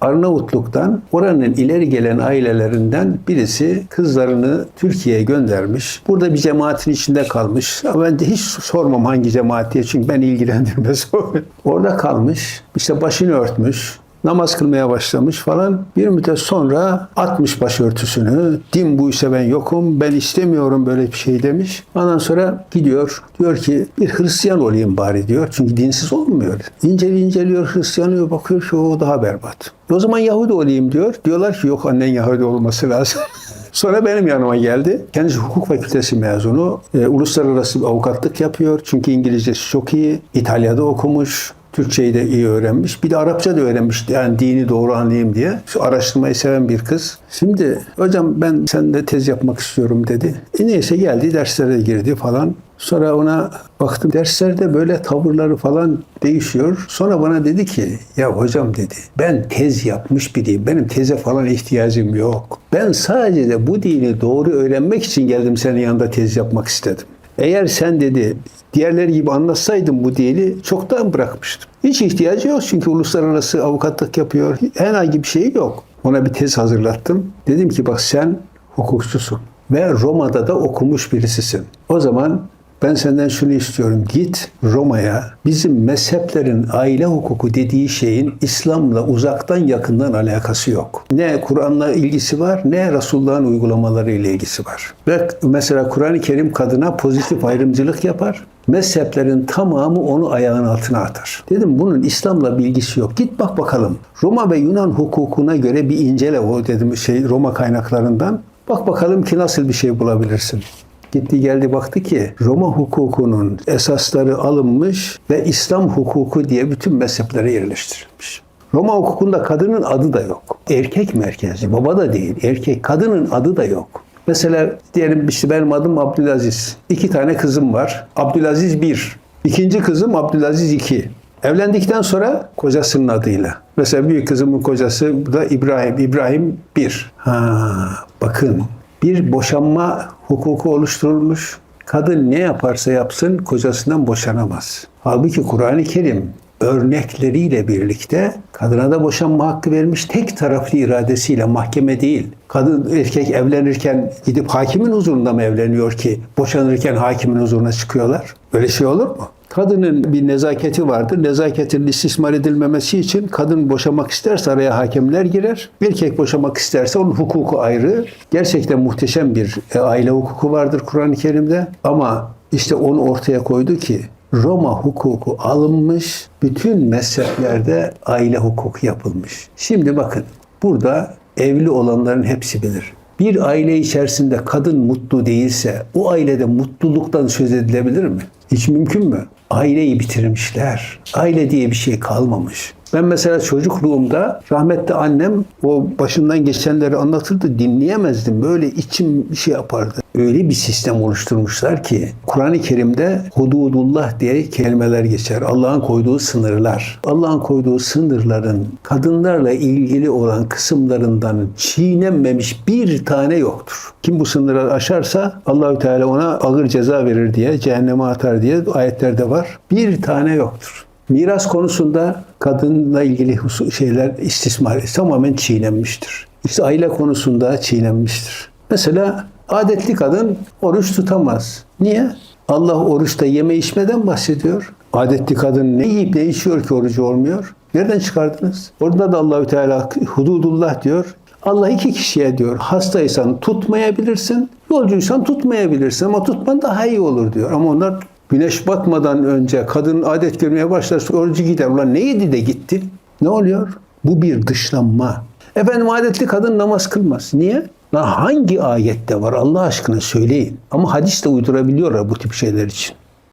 Arnavutluk'tan oranın ileri gelen ailelerinden birisi kızlarını Türkiye'ye göndermiş. Burada bir cemaatin içinde kalmış. Ama ben de hiç sormam hangi cemaat diye çünkü ben ilgilendirmez. Orada kalmış. İşte başını örtmüş namaz kılmaya başlamış falan. Bir müddet sonra atmış başörtüsünü. Din bu ise ben yokum. Ben istemiyorum böyle bir şey demiş. Ondan sonra gidiyor. Diyor ki bir Hristiyan olayım bari diyor. Çünkü dinsiz olmuyor. İnceli inceliyor Hristiyanıyor. Bakıyor ki o daha berbat. O zaman Yahudi olayım diyor. Diyorlar ki yok annen Yahudi olması lazım. Sonra benim yanıma geldi. Kendisi hukuk fakültesi mezunu. E, uluslararası avukatlık yapıyor. Çünkü İngilizcesi çok iyi. İtalya'da okumuş. Türkçeyi de iyi öğrenmiş. Bir de Arapça da öğrenmiş. Yani dini doğru anlayayım diye. Şu araştırmayı seven bir kız. Şimdi hocam ben seninle tez yapmak istiyorum dedi. E neyse geldi derslere girdi falan. Sonra ona baktım derslerde böyle tavırları falan değişiyor. Sonra bana dedi ki ya hocam dedi ben tez yapmış biriyim. Benim teze falan ihtiyacım yok. Ben sadece de bu dini doğru öğrenmek için geldim senin yanında tez yapmak istedim. Eğer sen dedi diğerleri gibi anlatsaydın bu dili çoktan bırakmıştım. Hiç ihtiyacı yok çünkü uluslararası avukatlık yapıyor. Herhangi bir şey yok. Ona bir tez hazırlattım. Dedim ki bak sen hukukçusun ve Roma'da da okumuş birisisin. O zaman ben senden şunu istiyorum. Git Roma'ya bizim mezheplerin aile hukuku dediği şeyin İslam'la uzaktan yakından alakası yok. Ne Kur'an'la ilgisi var ne Resulullah'ın uygulamaları ile ilgisi var. Ve mesela Kur'an-ı Kerim kadına pozitif ayrımcılık yapar. Mezheplerin tamamı onu ayağın altına atar. Dedim bunun İslam'la bir ilgisi yok. Git bak bakalım. Roma ve Yunan hukukuna göre bir incele o dedim şey Roma kaynaklarından. Bak bakalım ki nasıl bir şey bulabilirsin. Gitti geldi baktı ki Roma hukukunun esasları alınmış ve İslam hukuku diye bütün mezheplere yerleştirilmiş. Roma hukukunda kadının adı da yok. Erkek merkezli, baba da değil, erkek. Kadının adı da yok. Mesela diyelim işte benim adım Abdülaziz. İki tane kızım var. Abdülaziz bir. İkinci kızım Abdülaziz iki. Evlendikten sonra kocasının adıyla. Mesela büyük kızımın kocası da İbrahim. İbrahim bir. Ha, bakın bir boşanma hukuku oluşturulmuş. Kadın ne yaparsa yapsın kocasından boşanamaz. Halbuki Kur'an-ı Kerim örnekleriyle birlikte kadına da boşanma hakkı vermiş tek taraflı iradesiyle mahkeme değil. Kadın erkek evlenirken gidip hakimin huzurunda mı evleniyor ki boşanırken hakimin huzuruna çıkıyorlar? Öyle şey olur mu? Kadının bir nezaketi vardır. Nezaketin istismar edilmemesi için kadın boşamak isterse araya hakemler girer. Erkek boşamak isterse onun hukuku ayrı. Gerçekten muhteşem bir e, aile hukuku vardır Kur'an-ı Kerim'de. Ama işte onu ortaya koydu ki Roma hukuku alınmış, bütün mezheplerde aile hukuku yapılmış. Şimdi bakın burada evli olanların hepsi bilir. Bir aile içerisinde kadın mutlu değilse o ailede mutluluktan söz edilebilir mi? Hiç mümkün mü? Aileyi bitirmişler. Aile diye bir şey kalmamış. Ben mesela çocukluğumda rahmetli annem o başından geçenleri anlatırdı dinleyemezdim. Böyle içim bir şey yapardı. Öyle bir sistem oluşturmuşlar ki Kur'an-ı Kerim'de hududullah diye kelimeler geçer. Allah'ın koyduğu sınırlar. Allah'ın koyduğu sınırların kadınlarla ilgili olan kısımlarından çiğnenmemiş bir tane yoktur. Kim bu sınırları aşarsa Allahü Teala ona ağır ceza verir diye, cehenneme atar diye ayetlerde var. Bir tane yoktur. Miras konusunda kadınla ilgili şeyler istismar tamamen çiğnenmiştir. İşte aile konusunda çiğnenmiştir. Mesela adetli kadın oruç tutamaz. Niye? Allah oruçta yeme içmeden bahsediyor. Adetli kadın ne yiyip ne içiyor ki orucu olmuyor? Nereden çıkardınız? Orada da Allahü Teala hududullah diyor. Allah iki kişiye diyor hastaysan tutmayabilirsin, yolcuysan tutmayabilirsin ama tutman daha iyi olur diyor. Ama onlar güneş batmadan önce kadın adet görmeye başlarsa orucu gider. Ulan ne yedi de gitti? Ne oluyor? Bu bir dışlanma. Efendim adetli kadın namaz kılmaz. Niye? Lan hangi ayette var Allah aşkına söyleyin. Ama hadis de uydurabiliyorlar bu tip şeyler için.